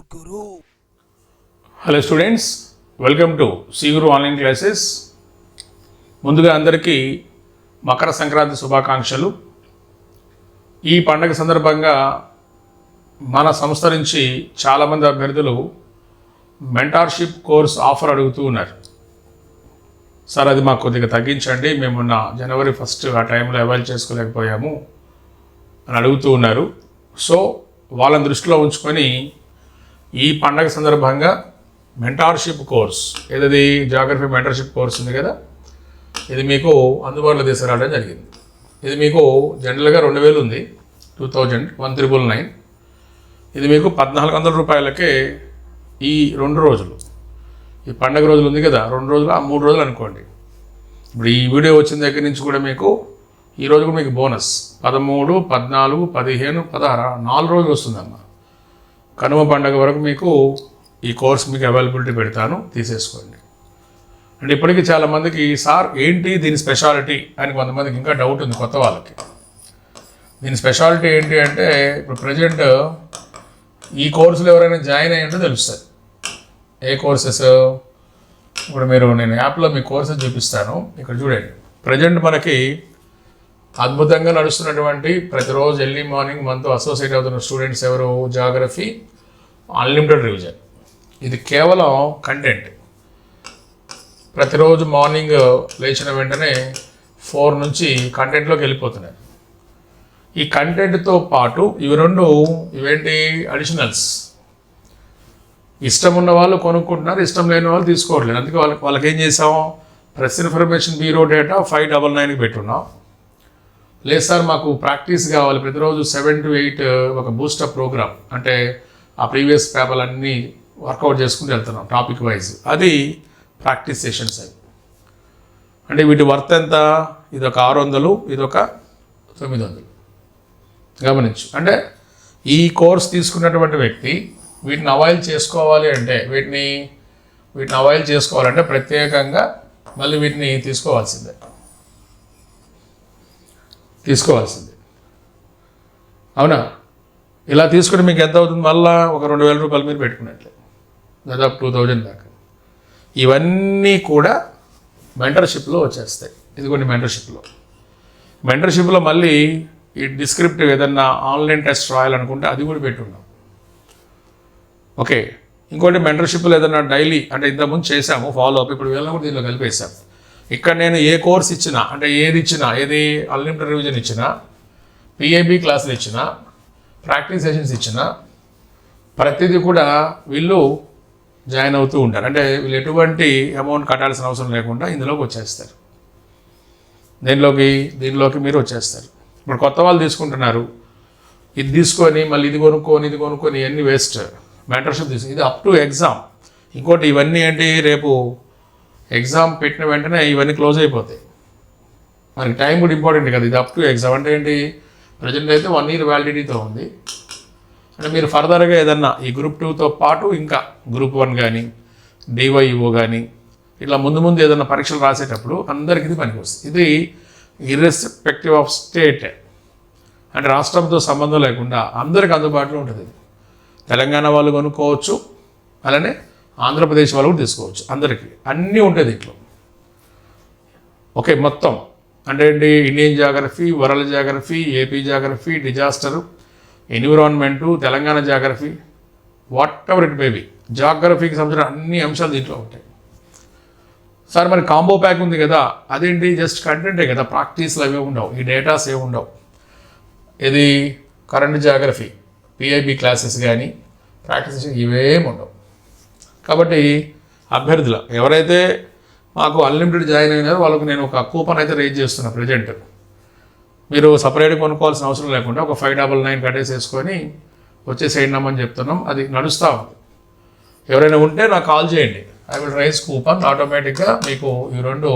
Guru. Hello students welcome to సీగురు online classes ముందుగా అందరికీ మకర సంక్రాంతి శుభాకాంక్షలు. ఈ పండగ సందర్భంగా మన సంస్థ నుంచి చాలామంది అభ్యర్థులు మెంటార్షిప్ కోర్స్ ఆఫర్ అడుగుతూ ఉన్నారు. సార్ అది మాకు కొద్దిగా తగ్గించండి. మేము జనవరి ఫస్ట్ ఆ టైంలో అవైల్ చేసుకోలేకపోయాము అని అడుగుతూ ఉన్నారు. సో వాళ్ళని దృష్టిలో ఉంచుకొని ఈ పండగ సందర్భంగా మెంటార్షిప్ కోర్స్ ఏదది? జాగ్రఫీ మెంటార్షిప్ కోర్స్ ఉంది కదా? ఇది మీకు అందుబాటులో తీసుకురావడం జరిగింది. ఇది మీకు జనరల్గా రెండు వేలు ఉంది. Two thousand one triple nine ఇది మీకు పద్నాలుగు వందల రూపాయలకే ఈ రెండు రోజులు. ఈ పండగ రోజులు ఉంది కదా? రెండు రోజులు ఆ మూడు రోజులు అనుకోండి. ఇప్పుడు ఈ వీడియో వచ్చిన దగ్గర నుంచి కూడా మీకు ఈ కూడా మీకు బోనస్. పదమూడు పద్నాలుగు పదిహేను పదహారు నాలుగు రోజులు వస్తుందమ్మా. కనుమ పండగ వరకు మీకు ఈ కోర్స్ మీకు అవైలబిలిటీ పెడతాను తీసేసుకోండి. అంటే ఇప్పటికీ చాలామందికి సార్ ఏంటి దీని స్పెషాలిటీ అని కొంతమందికి ఇంకా డౌట్ ఉంది కొత్త వాళ్ళకి. దీని స్పెషాలిటీ ఏంటి అంటే ఇప్పుడు ప్రజెంట్ ఈ కోర్సులు ఎవరైనా జాయిన్ అయ్యి తెలుస్తుంది. ఏ కోర్సెస్ ఇప్పుడు మీరు నేను యాప్లో మీ కోర్సెస్ చూపిస్తాను. ఇక్కడ చూడండి. ప్రజెంట్ మనకి అద్భుతంగా నడుస్తున్నటువంటి ప్రతిరోజు ఎర్లీ మార్నింగ్ మనతో అసోసియేట్ అవుతున్న స్టూడెంట్స్ ఎవరు? జాగ్రఫీ అన్లిమిటెడ్ రివిజన్ ఇది కేవలం కంటెంట్ ప్రతిరోజు మార్నింగ్ లేచిన వెంటనే ఫోర్ నుంచి కంటెంట్లోకి వెళ్ళిపోతున్నారు. ఈ కంటెంట్తో పాటు ఇవి రెండు ఇవేంటి? అడిషనల్స్ ఇష్టం ఉన్న వాళ్ళు కొనుక్కుంటున్నారు ఇష్టం లేని వాళ్ళు తీసుకోవట్లేదు. అందుకే వాళ్ళకి వాళ్ళకి ఏం చేసాం press information bureau data five double నైన్కి పెట్టున్నాం. లేదు సార్ మాకు ప్రాక్టీస్ కావాలి. ప్రతిరోజు సెవెన్ టు ఎయిట్ uh, ఒక బూస్టప్ ప్రోగ్రామ్. అంటే ఆ ప్రీవియస్ పేపర్లు అన్నీ వర్కౌట్ చేసుకుంటూ వెళ్తున్నాం టాపిక్ వైజ్. అది ప్రాక్టీస్ సెషన్స్ అవి. అంటే వీటి వర్త్ ఎంత? ఇది ఒక ఆరు వందలు ఇది ఒక తొమ్మిది వందలు గమనించు. అంటే ఈ కోర్స్ తీసుకున్నటువంటి వ్యక్తి వీటిని అవాయిల్ చేసుకోవాలి అంటే వీటిని వీటిని అవాయిల్ చేసుకోవాలంటే ప్రత్యేకంగా మళ్ళీ వీటిని తీసుకోవాల్సిందే. తీసుకోవాల్సిందే. అవునా? ఇలా తీసుకుని మీకు ఎంత అవుతుంది? మళ్ళా ఒక రెండు వేల రూపాయలు మీరు పెట్టుకున్నట్లే. దాదాపు టూ థౌజండ్ దాకా. ఇవన్నీ కూడా మెంటర్షిప్లో వచ్చేస్తాయి. ఇది కొన్ని మెంటర్షిప్లో. మెంటర్షిప్లో మళ్ళీ ఈ డిస్క్రిప్టివ్ ఏదన్నా ఆన్లైన్ టెస్ట్ రాయాలనుకుంటే అది కూడా పెట్టున్నాం. ఓకే. ఇంకోటి మెంటర్షిప్లో ఏదన్నా డైలీ అంటే ఇంతకుముందు చేసాము ఫాలో అప్ ఇప్పుడు వీళ్ళని కూడా దీనిలో కలిపేసాం ఇక్కడ నేను ఏ కోర్స్ ఇచ్చినా అంటే ఏది ఇచ్చినా ఏది అన్లిమిటెడ్ రివిజన్ ఇచ్చినా పిఏబి క్లాసులు ఇచ్చినా ప్రాక్టీస్ సెషన్స్ ఇచ్చినా ప్రతిదీ కూడా వీళ్ళు జాయిన్ అవుతూ ఉంటారు. అంటే వీళ్ళు ఎటువంటి అమౌంట్ కట్టాల్సిన అవసరం లేకుండా ఇందులోకి వచ్చేస్తారు. దీనిలోకి దీనిలోకి మీరు వచ్చేస్తారు. ఇప్పుడు కొత్త వాళ్ళు తీసుకుంటున్నారు. ఇది తీసుకొని మళ్ళీ ఇది కొనుక్కొని ఇది కొనుక్కొని ఇవన్నీ వేస్ట్ మెంటర్షిప్ తీసుకుని ఇది అప్ టు ఎగ్జామ్ ఇంకోటి ఇవన్నీ ఏంటి రేపు ఎగ్జామ్ పెట్టిన వెంటనే ఇవన్నీ క్లోజ్ అయిపోతాయి. మనకి టైం కూడా ఇంపార్టెంట్ కదా ఇది అప్ టు ఎగ్జామ్ అంటే ఏంటి? ప్రజెంట్ అయితే వన్ ఇయర్ వ్యాలిడిటీతో ఉంది. అంటే మీరు ఫర్దర్గా ఏదన్నా ఈ గ్రూప్ టూతో పాటు ఇంకా గ్రూప్ వన్ కానీ డివైఓ కానీ ఇట్లా ముందు ముందు ఏదైనా పరీక్షలు రాసేటప్పుడు అందరికీ ఇది పనికొస్తుంది ఇది ఇర్రెస్పెక్టివ్ ఆఫ్ స్టేట్ అంటే రాష్ట్రంతో సంబంధం లేకుండా అందరికి అందుబాటులో ఉంటుంది తెలంగాణ వాళ్ళు కొనుక్కోవచ్చు అలానే ఆంధ్రప్రదేశ్ వాళ్ళు కూడా తీసుకోవచ్చు అందరికీ. అన్నీ ఉంటాయి దీంట్లో. ఓకే మొత్తం. అంటే ఏంటి? Indian geography world geography AP geography disaster environment Telangana geography whatever it maybe జాగ్రఫీకి సంబంధించిన అన్ని అంశాలు దీంట్లో ఉంటాయి. సార్ మరి కాంబో ప్యాక్ ఉంది కదా అదేంటి? జస్ట్ కంటెంటే కదా ప్రాక్టీస్లు అవి ఉండవు ఈ డేటాస్ ఏమి ఉండవు. ఇది కరెంట్ జాగ్రఫీ పిఐబి క్లాసెస్ కానీ ప్రాక్టీస్ ఇవేమి ఉండవు. కాబట్టి అభ్యర్థుల. ఎవరైతే మాకు అన్లిమిటెడ్ జాయిన్ అయినారో వాళ్ళకు నేను ఒక కూపన్ అయితే రేజ్ చేస్తున్నా ప్రజెంట్ మీరు సపరేట్ కొనుక్కోవాల్సిన అవసరం లేకుండా ఒక ఫైవ్ డబల్ నైన్ కట్టేసేసుకొని వచ్చేసేయండి అమ్మని చెప్తున్నాం. అది నడుస్తూ ఉంది. ఎవరైనా ఉంటే నాకు కాల్ చేయండి. ఐ విల్ రైజ్ కూపన్ ఆటోమేటిక్గా మీకు ఈ రెండు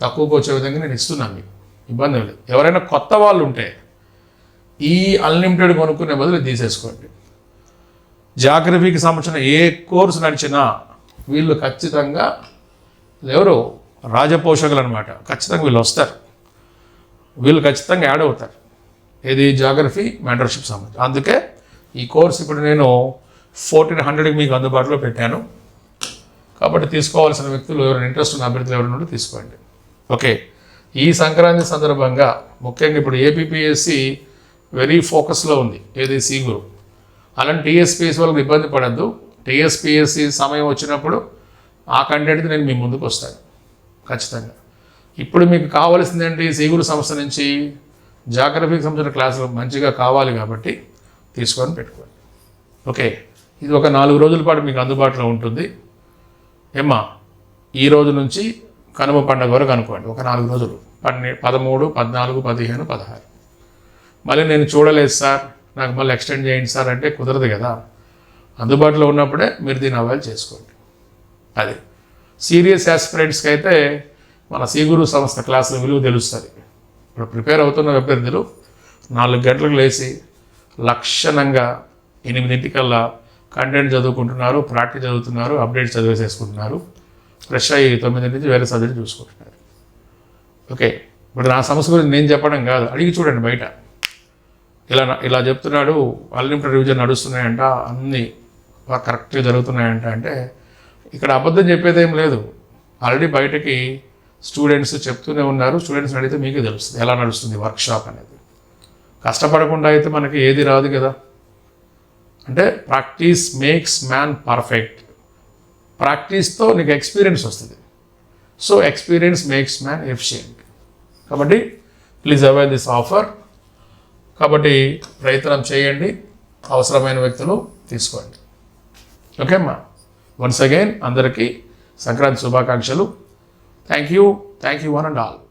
తక్కువకు వచ్చే విధంగా నేను ఇస్తున్నాను మీకు. ఇబ్బంది లేదు. ఎవరైనా కొత్త వాళ్ళు ఉంటే ఈ అన్లిమిటెడ్ కొనుక్కునే బదులు తీసేసుకోండి. జాగ్రఫీకి సంబంధించిన ఏ కోర్సు నడిచినా వీళ్ళు ఖచ్చితంగా ఎవరు? రాజపోషకులు అనమాట ఖచ్చితంగా వీళ్ళు వస్తారు. వీళ్ళు ఖచ్చితంగా యాడ్ అవుతారు. ఏది? జాగ్రఫీ మెంటర్షిప్ సంబంధించి. అందుకే ఈ కోర్స్ ఇప్పుడు నేను ఫోర్టీన్ హండ్రెడ్కి మీకు అందుబాటులో పెట్టాను. కాబట్టి తీసుకోవాల్సిన వ్యక్తులు ఎవరైనా ఇంట్రెస్ట్ ఉన్న అభ్యర్థులు ఎవరైనా తీసుకోండి. ఓకే. ఈ సంక్రాంతి సందర్భంగా ముఖ్యంగా ఇప్పుడు ఏపీపీఎస్సి వెరీ ఫోకస్లో ఉంది. ఏది? సి గ్రూప్ అలాంటి టీఎస్పీఎస్ వాళ్ళకి ఇబ్బంది పడద్దు. టీఎస్పీఎస్సి సమయం వచ్చినప్పుడు ఆ కంటెంట్ నేను మీ ముందుకు వస్తాను. ఖచ్చితంగా. ఇప్పుడు మీకు కావాల్సింది ఏంటి సీగురు సంస్థ నుంచి జాగ్రఫీకి సంబంధించిన క్లాసులు మంచిగా కావాలి కాబట్టి తీసుకొని పెట్టుకోండి. ఓకే. ఇది ఒక నాలుగు రోజుల పాటు మీకు అందుబాటులో ఉంటుంది. ఏమ్మా ఈ రోజు నుంచి కనుమ పండుగ వరకు అనుకోండి. ఒక నాలుగు రోజులు. పన్నె పదమూడు పద్నాలుగు పదిహేను పదహారు. మళ్ళీ నేను చూడలేదు సార్. నాకు మళ్ళీ ఎక్స్టెండ్ చేయండి సార్ అంటే కుదరదు కదా. అందుబాటులో ఉన్నప్పుడే మీరు దీన్ని అవైల్ చేసుకోండి. అది. సీరియస్ యాస్పిరెంట్స్కి అయితే మన సీగురు సంస్థ క్లాసుల విలువ తెలుస్తుంది. ఇప్పుడు ప్రిపేర్ అవుతున్న అభ్యర్థులు నాలుగు గంటలకు లేచి లక్షణంగా ఎనిమిదింటికల్లా కంటెంట్ చదువుకుంటున్నారు ప్రాక్టీస్ చదువుతున్నారు అప్డేట్ చదివేసేసుకుంటున్నారు. ఫ్రెష్ అయ్యి తొమ్మిది నుంచి వేరే సబ్జెక్ట్ చూసుకుంటున్నారు. ఓకే ఇప్పుడు నా సమస్య గురించి నేను చెప్పడం కాదు. అడిగి చూడండి బయట. ఇలా ఇలా చెప్తున్నాడు అన్లిమిటెడ్ రివిజన్ నడుస్తున్నాయంట అన్నీ కరెక్ట్గా జరుగుతున్నాయంట అంటే ఇక్కడ అబద్ధం చెప్పేది ఏం లేదు. ఆల్రెడీ బయటకి స్టూడెంట్స్ చెప్తూనే ఉన్నారు. స్టూడెంట్స్ అడిగితే మీకే తెలుస్తుంది ఎలా నడుస్తుంది వర్క్షాప్ అనేది. కష్టపడకుండా అయితే మనకి ఏది రాదు కదా. అంటే ప్రాక్టీస్ మేక్స్ మ్యాన్ పర్ఫెక్ట్ ప్రాక్టీస్తో నీకు ఎక్స్పీరియన్స్ వస్తుంది. So experience makes man efficient కాబట్టి ప్లీజ్ అవైల్ దిస్ ఆఫర్ కాబట్టి ప్రయత్నం చేయండి. అవసరమైన వ్యక్తులు తీసుకోండి. ఓకే అమ్మా? వన్స్ అగైన్ అందరికీ సంక్రాంతి శుభాకాంక్షలు. Thank you thank you one and all